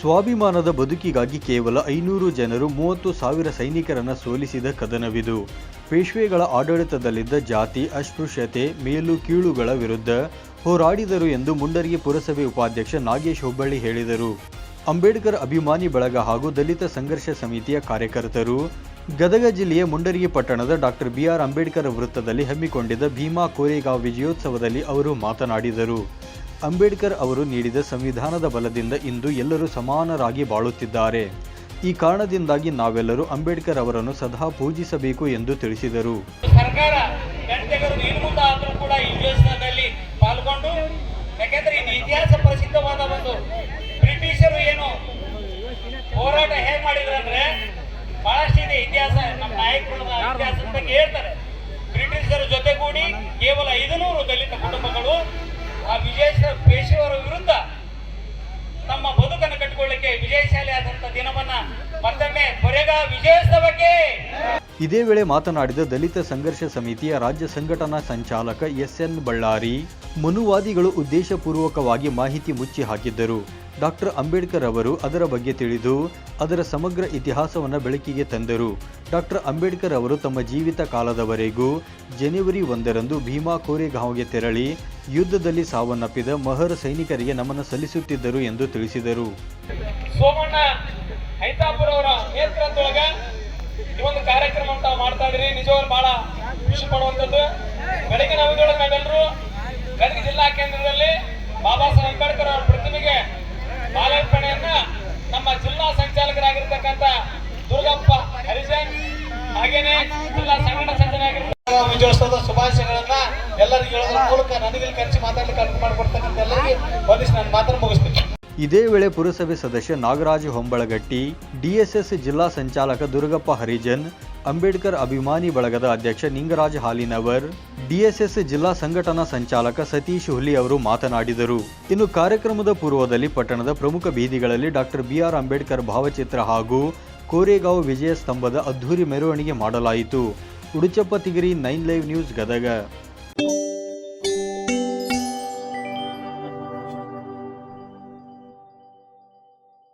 ಸ್ವಾಭಿಮಾನದ ಬದುಕಿಗಾಗಿ ಕೇವಲ ಐನೂರು ಜನರು ಮೂವತ್ತು ಸಾವಿರ ಸೈನಿಕರನ್ನು ಸೋಲಿಸಿದ ಕದನವಿದು. ಪೇಶ್ವೆಗಳ ಆಡಳಿತದಲ್ಲಿದ್ದ ಜಾತಿ, ಅಸ್ಪೃಶ್ಯತೆ, ಮೇಲು ಕೀಳುಗಳ ವಿರುದ್ಧ ಹೋರಾಡಿದರು ಎಂದು ಮುಂಡರಿಗೆ ಪುರಸಭೆ ಉಪಾಧ್ಯಕ್ಷ ನಾಗೇಶ್ ಹುಬ್ಬಳ್ಳಿ ಹೇಳಿದರು. ಅಂಬೇಡ್ಕರ್ ಅಭಿಮಾನಿ ಬಳಗ ಹಾಗೂ ದಲಿತ ಸಂಘರ್ಷ ಸಮಿತಿಯ ಕಾರ್ಯಕರ್ತರು ಗದಗ ಜಿಲ್ಲೆಯ ಮುಂಡರಿಗೆ ಪಟ್ಟಣದ ಡಾಕ್ಟರ್ ಬಿಆರ್ ಅಂಬೇಡ್ಕರ್ ವೃತ್ತದಲ್ಲಿ ಹಮ್ಮಿಕೊಂಡಿದ್ದ ಭೀಮಾ ಕೋರೆಗಾಂವ್ ವಿಜಯೋತ್ಸವದಲ್ಲಿ ಅವರು ಮಾತನಾಡಿದರು. ಅಂಬೇಡ್ಕರ್ ಅವರು ನೀಡಿದ ಸಂವಿಧಾನದ ಬಲದಿಂದ ಇಂದು ಎಲ್ಲರೂ ಸಮಾನರಾಗಿ ಬಾಳುತ್ತಿದ್ದಾರೆ. ಈ ಕಾರಣದಿಂದಾಗಿ ನಾವೆಲ್ಲರೂ ಅಂಬೇಡ್ಕರ್ ಅವರನ್ನು ಸದಾ ಪೂಜಿಸಬೇಕು ಎಂದು ತಿಳಿಸಿದರು. ಸರ್ಕಾರ ಕೂಡ ಪಾಲ್ಗೊಂಡು, ಯಾಕೆಂದ್ರೆ ಇತಿಹಾಸ ಪ್ರಸಿದ್ಧವಾದ ಒಂದು ಬ್ರಿಟಿಷರು ಏನು ಹೋರಾಟ ಹೇಗೆ ಮಾಡಿದ್ರಂದ್ರೆ ಬಹಳಷ್ಟು ಇದೆ ಇತಿಹಾಸ, ನಮ್ಮ ನಾಯಕರು ಇತಿಹಾಸದ ಬಗ್ಗೆ ಹೇಳ್ತಾರೆ. ಪೇಶೆಯವರ ವಿರುದ್ಧ ತಮ್ಮ ಬದುಕನ್ನು ಕಟ್ಟಿಕೊಳ್ಳಕ್ಕೆ ವಿಜಯಶಾಲಿ ಆದಂತ ದಿನವನ್ನ ಮತ್ತೊಮ್ಮೆ ಕೊರೆಗ ವಿಜಯೋತ್ಸವಕ್ಕೆ! ಇದೇ ವೇಳೆ ಮಾತನಾಡಿದ ದಲಿತ ಸಂಘರ್ಷ ಸಮಿತಿಯ ರಾಜ್ಯ ಸಂಘಟನಾ ಸಂಚಾಲಕ ಎಸ್ಎನ್ ಬಳ್ಳಾರಿ, ಮನುವಾದಿಗಳು ಉದ್ದೇಶಪೂರ್ವಕವಾಗಿ ಮಾಹಿತಿ ಮುಚ್ಚಿ ಹಾಕಿದ್ದರು. ಡಾಕ್ಟರ್ ಅಂಬೇಡ್ಕರ್ ಅವರು ಅದರ ಬಗ್ಗೆ ತಿಳಿದು, ಅದರ ಸಮಗ್ರ ಇತಿಹಾಸವನ್ನು ಬೆಳಕಿಗೆ ತಂದರು. ಡಾಕ್ಟರ್ ಅಂಬೇಡ್ಕರ್ ಅವರು ತಮ್ಮ ಜೀವಿತ ಕಾಲದವರೆಗೂ, ಜನವರಿ ಒಂದರಂದು ಭೀಮಾ ಕೋರೆಗಾಂವ್ಗೆ ತೆರಳಿ ಯುದ್ಧದಲ್ಲಿ ಸಾವನ್ನಪ್ಪಿದ ಮಹರ್ ಸೈನಿಕರಿಗೆ ನಮನ ಸಲ್ಲಿಸುತ್ತಿದ್ದರು ಎಂದು ತಿಳಿಸಿದರು. ಸೋಮಣ್ಣ ಹೈತಾಪುರ ಅವರ ನೇತೃತ್ವದೊಳಗ ಈ ಒಂದು ಕಾರ್ಯಕ್ರಮ ಅಂತ ಮಾಡ್ತಾ ಇದ್ರಿ. ನಿಜವಾಗ್ಲೂ ಬಹಳ ಖುಷಿ ಪಡುವಂಥದ್ದು. ಬೆಳಗಿನ ಅವಧಿಯೊಳಗೆ ನಾವೆಲ್ಲರೂ ಗದಗ ಜಿಲ್ಲಾ ಕೇಂದ್ರದಲ್ಲಿ ಬಾಬಾ ಸಾಹೇಬ್ ಅಂಬೇಡ್ಕರ್ ಅವರ ಪ್ರತಿಮೆಗೆ ಮಾಲಾರ್ಪಣೆಯನ್ನ ನಮ್ಮ ಜಿಲ್ಲಾ ಸಂಚಾಲಕರಾಗಿರ್ತಕ್ಕಂಥ ದುರ್ಗಪ್ಪ ಹರಿಜನ್ ಹಾಗೇನೆ ಜಿಲ್ಲಾ ಸಂಘಟನಾ ಸಂಘಟನೆ ಆಗಿರ್ತಕ್ಕಂಥ ಶುಭಾಶಯಗಳನ್ನ ಇದೇ ವೇಳೆ ಪುರಸಭೆ ಸದಸ್ಯ ನಾಗರಾಜ್ ಹೊಂಬಳಗಟ್ಟಿ, ಡಿಎಸ್ಎಸ್ ಜಿಲ್ಲಾ ಸಂಚಾಲಕ ದುರ್ಗಪ್ಪ ಹರಿಜನ್, ಅಂಬೇಡ್ಕರ್ ಅಭಿಮಾನಿ ಬಳಗದ ಅಧ್ಯಕ್ಷ ನಿಂಗರಾಜ್ ಹಾಲಿನವರ್, ಡಿಎಸ್ಎಸ್ ಜಿಲ್ಲಾ ಸಂಘಟನಾ ಸಂಚಾಲಕ ಸತೀಶ್ ಹುಲಿ ಅವರು ಮಾತನಾಡಿದರು. ಇನ್ನು ಕಾರ್ಯಕ್ರಮದ ಪೂರ್ವದಲ್ಲಿ ಪಟ್ಟಣದ ಪ್ರಮುಖ ಬೀದಿಗಳಲ್ಲಿ ಡಾಕ್ಟರ್ ಬಿಆರ್ ಅಂಬೇಡ್ಕರ್ ಭಾವಚಿತ್ರ ಹಾಗೂ ಕೋರೆಗಾಂವ್ ವಿಜಯ ಸ್ತಂಭದ ಅದ್ಧೂರಿ ಮೆರವಣಿಗೆ ಮಾಡಲಾಯಿತು. Uduchappa, Tigiri, nine live news, Gadag.